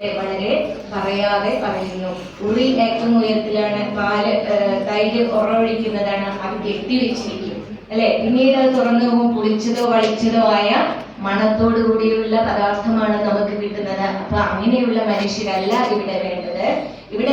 വളരെ പറയാതെ പറയുന്നു. ഉള്ളിൽ ഏറ്റവും ഉയരത്തിലാണ്. പാൽ തൈര് ഉറവൊഴിക്കുന്നതാണ്. അത് കെട്ടിവെച്ചിരിക്കും. അല്ലെ? പിന്നീട് അത് തുറന്നു പോകും പുളിച്ചതോ വളിച്ചതോ ആയ മണത്തോടു കൂടിയുള്ള പദാർത്ഥമാണ് നമുക്ക് കിട്ടുന്നത്. അപ്പൊ അങ്ങനെയുള്ള മനുഷ്യരല്ല ഇവിടെ വേണ്ടത്. ഇവിടെ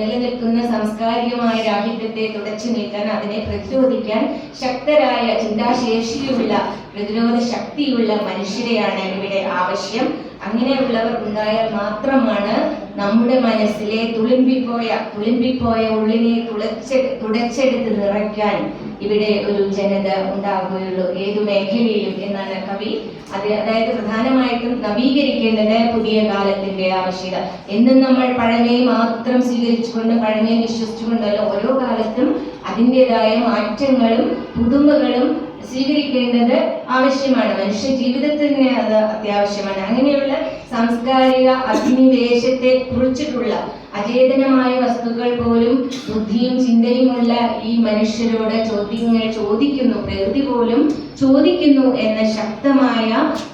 നിലനിൽക്കുന്ന സാംസ്കാരികമായ രാഹിത്യത്തെ തുടച്ചു നീക്കാൻ അതിനെ പ്രതിരോധിക്കാൻ ശക്തരായ ചിന്താശേഷിയുള്ള പ്രതിരോധ ശക്തിയുള്ള മനുഷ്യരെയാണ് ഇവിടെ ആവശ്യം. അങ്ങനെയുള്ളവർ ഉണ്ടായാൽ മാത്രമാണ് നമ്മുടെ മനസ്സിലെ തുളുമ്പിപ്പോയ തുളുമ്പിപ്പോയ ഉള്ളിനെ തുളച്ച് തുടച്ചെടുത്ത് നിറയ്ക്കാൻ ഇവിടെ ഒരു ജനത ഉണ്ടാകുകയുള്ളൂ ഏതു മേഖലയിലും എന്നാണ് കവി അത് അതായത് പ്രധാനമായിട്ടും നവീകരിക്കേണ്ടത് പുതിയ കാലത്തിന്റെ ആവശ്യകത എന്നും നമ്മൾ പഴമയെ മാത്രം സ്വീകരിച്ചുകൊണ്ട് പഴമയെ വിശ്വസിച്ചുകൊണ്ടല്ല ഓരോ കാലത്തും അതിന്റെതായ മാറ്റങ്ങളും പുതുമകളും സ്വീകരിക്കേണ്ടത് ആവശ്യമാണ്. മനുഷ്യ ജീവിതത്തിന് അത് അത്യാവശ്യമാണ്. അങ്ങനെയുള്ള സാംസ്കാരിക അധിനിവേശത്തെ കുറിച്ചിട്ടുള്ള അചേതനമായ വസ്തുക്കൾ പോലും ബുദ്ധിയും ചിന്തയുമുള്ള ഈ മനുഷ്യരോട് ചോദ്യങ്ങൾ ചോദിക്കുന്നു പ്രകൃതി പോലും ചോദിക്കുന്നു എന്ന ശക്തമായ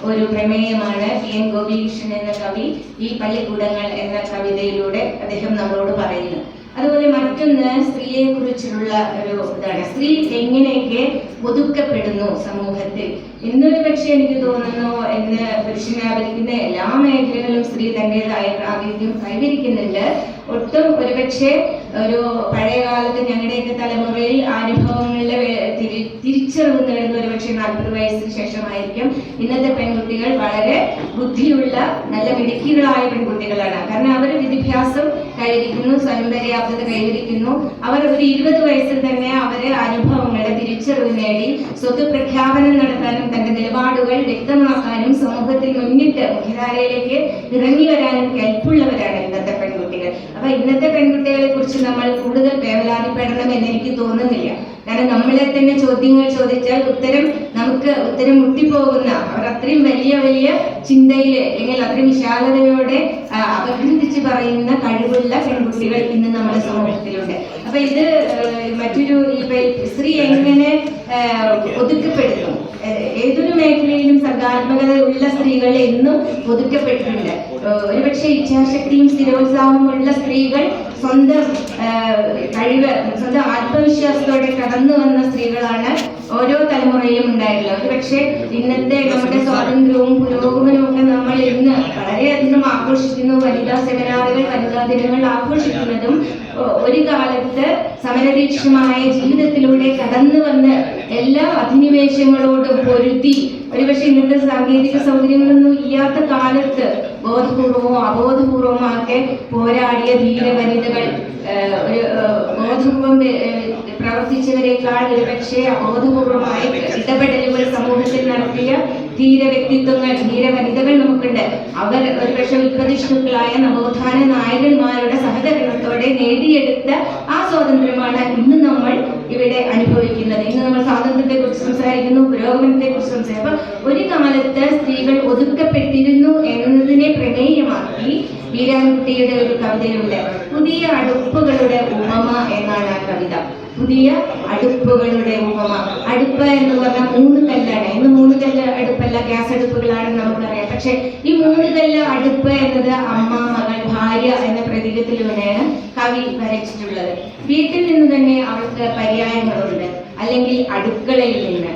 ഒരു പ്രമേയമാണ് എൻ ഗോപികൃഷ്ണൻ എന്ന കവി ഈ പള്ളിക്കൂടങ്ങൾ എന്ന കവിതയിലൂടെ അദ്ദേഹം നമ്മളോട് പറയുന്നത്. അതുപോലെ മറ്റൊന്ന് സ്ത്രീയെ കുറിച്ചുള്ള ഒരു ഇതാണ്. സ്ത്രീ എങ്ങനെയൊക്കെ ഒതുക്കപ്പെടുന്നു സമൂഹത്തിൽ? എന്നൊരു പക്ഷേ എനിക്ക് തോന്നുന്നു എന്ന് പുരുഷനെ ആദരിക്കുന്ന എല്ലാ മേഖലകളിലും സ്ത്രീ തന്റെതായ പ്രാതിനിധ്യം കൈവരിക്കുന്നുണ്ട്. ഒട്ടും ഒരുപക്ഷെ ഒരു പഴയ കാലത്ത് ഞങ്ങളുടെയൊക്കെ തലമുറയിൽ അനുഭവങ്ങളിലെ വേ- തിരി തിരിച്ചറിവ് നേടുന്ന ഒരുപക്ഷെ നാൽപ്പത് വയസ്സിന് ശേഷമായിരിക്കും. ഇന്നത്തെ പെൺകുട്ടികൾ വളരെ ബുദ്ധിയുള്ള നല്ല മിടുക്കികളായ പെൺകുട്ടികളാണ്. കാരണം അവർ വിദ്യാഭ്യാസം കൈവരിക്കുന്നു സ്വയം പര്യാപ്തത കൈവരിക്കുന്നു അവർ ഒരു ഇരുപത് വയസ്സിൽ തന്നെ അവരെ അനുഭവങ്ങളെ തിരിച്ചറിവ് നേടി സ്വത്ത് പ്രഖ്യാപനം നടത്താനും തന്റെ നിലപാടുകൾ വ്യക്തമാക്കാനും സമൂഹത്തിൽ മുന്നിട്ട് മുഖ്യധാരയിലേക്ക് ഇറങ്ങി വരാനും കെൽപ്പുള്ളവരാണ് ഇന്നത്തെ പെൺകുട്ടികൾ അപ്പൊ ഇന്നത്തെ പെൺകുട്ടികളെ കുറിച്ച് നമ്മൾ കൂടുതൽ വേവലാതിപ്പെടണം എന്ന് എനിക്ക് തോന്നുന്നില്ല. കാരണം നമ്മളെ തന്നെ ചോദ്യങ്ങൾ ചോദിച്ചാൽ ഉത്തരം നമുക്ക് ഉത്തരം മുട്ടിപ്പോകുന്ന അവർ അത്രയും വലിയ വലിയ ചിന്തയിൽ അല്ലെങ്കിൽ അത്രയും വിശാലതയോടെ അപഗ്രഥിച്ച് പറയുന്ന കഴിവുള്ള പെൺകുട്ടികൾ ഇന്ന് നമ്മുടെ സമൂഹത്തിലുണ്ട്. അപ്പൊ ഇത് മറ്റൊരു ഇപ്പൊ സ്ത്രീ എങ്ങനെ ഒതുക്കപ്പെടുന്നു? ഏതൊരു മേഖലയിലും സർഗാത്മകത ഉള്ള സ്ത്രീകൾ എന്നും ഒതുക്കപ്പെട്ടിട്ടുണ്ട് ഒരുപക്ഷെ ഇച്ഛാശക്തിയും സ്ഥിരോത്സാഹവും ഉള്ള സ്ത്രീകൾ സ്വന്തം കഴിവ് സ്വന്തം ആത്മവിശ്വാസത്തോടെ കടന്നു വന്ന സ്ത്രീകളാണ് ഓരോ തലമുറയിലും ഉണ്ടായിട്ടുള്ളത്. ഒരുപക്ഷെ ഇന്നത്തെ നമ്മുടെ സ്വാതന്ത്ര്യവും പുരോഗമനവും ഒക്കെ നമ്മൾ ഇന്ന് വളരെയധികം ആഘോഷിക്കുന്നു. വനിതാ സെമിനാറുകൾ വനിതാ ദിനങ്ങൾ ആഘോഷിക്കുന്നതും ഒരു കാലത്ത് സമരതീക്ഷമായ ജീവിതത്തിലൂടെ കടന്നു വന്ന് എല്ലാ അധിനിവേശങ്ങളോടും പൊരുത്തി ഒരുപക്ഷെ ഇന്നത്തെ സാങ്കേതിക സൗകര്യങ്ങളൊന്നും ഇല്ലാത്ത കാലത്ത് ബോധപൂർവമോ അബോധപൂർവമോ ഒക്കെ പോരാടിയ ധീര വനിതകൾ ഏഹ്, ഒരു ബോധപൂർവം പ്രവർത്തിച്ചവരെക്കാൾ ഒരുപക്ഷെ അബോധപൂർവമായി ഇടപെടലുകൾ സമൂഹത്തിൽ നടത്തിയ ധീര വ്യക്തിത്വങ്ങൾ ധീര വനിതകൾ നമുക്കുണ്ട്. അവർ ഒരുപക്ഷെ ഉത്പ്രതിഷ്ഠുക്കളായ നവോത്ഥാന നായകന്മാരുടെ സഹകരണത്തോടെ നേടിയെടുത്ത ആ സ്വാതന്ത്ര്യമാണ് ഇന്ന് നമ്മൾ ഇവിടെ അനുഭവിക്കുന്നത് ഇന്ന് നമ്മൾ സ്വാതന്ത്ര്യത്തെ സംസാരിക്കുന്നു പുരോഗമനത്തെ കുറിച്ച് സംസാരിക്കും അപ്പൊ ഒരു കാലത്ത് സ്ത്രീകൾ ഒതുക്കപ്പെട്ടിരുന്നു എന്നതിനെ പ്രമേയമാക്കി വീരാൻകുട്ടിയുടെ ഒരു കവിതയുണ്ട്. പുതിയ അടുപ്പുകളുടെ ഉപമ എന്നാണ് ആ കവിത. പുതിയ അടുപ്പുകളുടെ ഉപമ. അടുപ്പ് എന്ന് പറഞ്ഞാൽ മൂന്ന് കല്ലാണ്. ഇന്ന് മൂന്ന് കല്ല് അടുപ്പല്ല ഗ്യാസ് അടുപ്പുകളാണെന്ന് നമുക്കറിയാം. പക്ഷെ ഈ മൂന്ന് കല്ല് അടുപ്പ് എന്നത് അമ്മ മകൾ ഭാര്യ എന്ന പ്രതീകത്തിലൂടെയാണ് കവി വരച്ചിട്ടുള്ളത്. വീട്ടിൽ നിന്ന് തന്നെ അവൾക്ക് പര്യായങ്ങളുണ്ട്. അല്ലെങ്കിൽ അടുക്കളയിൽ നിന്ന്.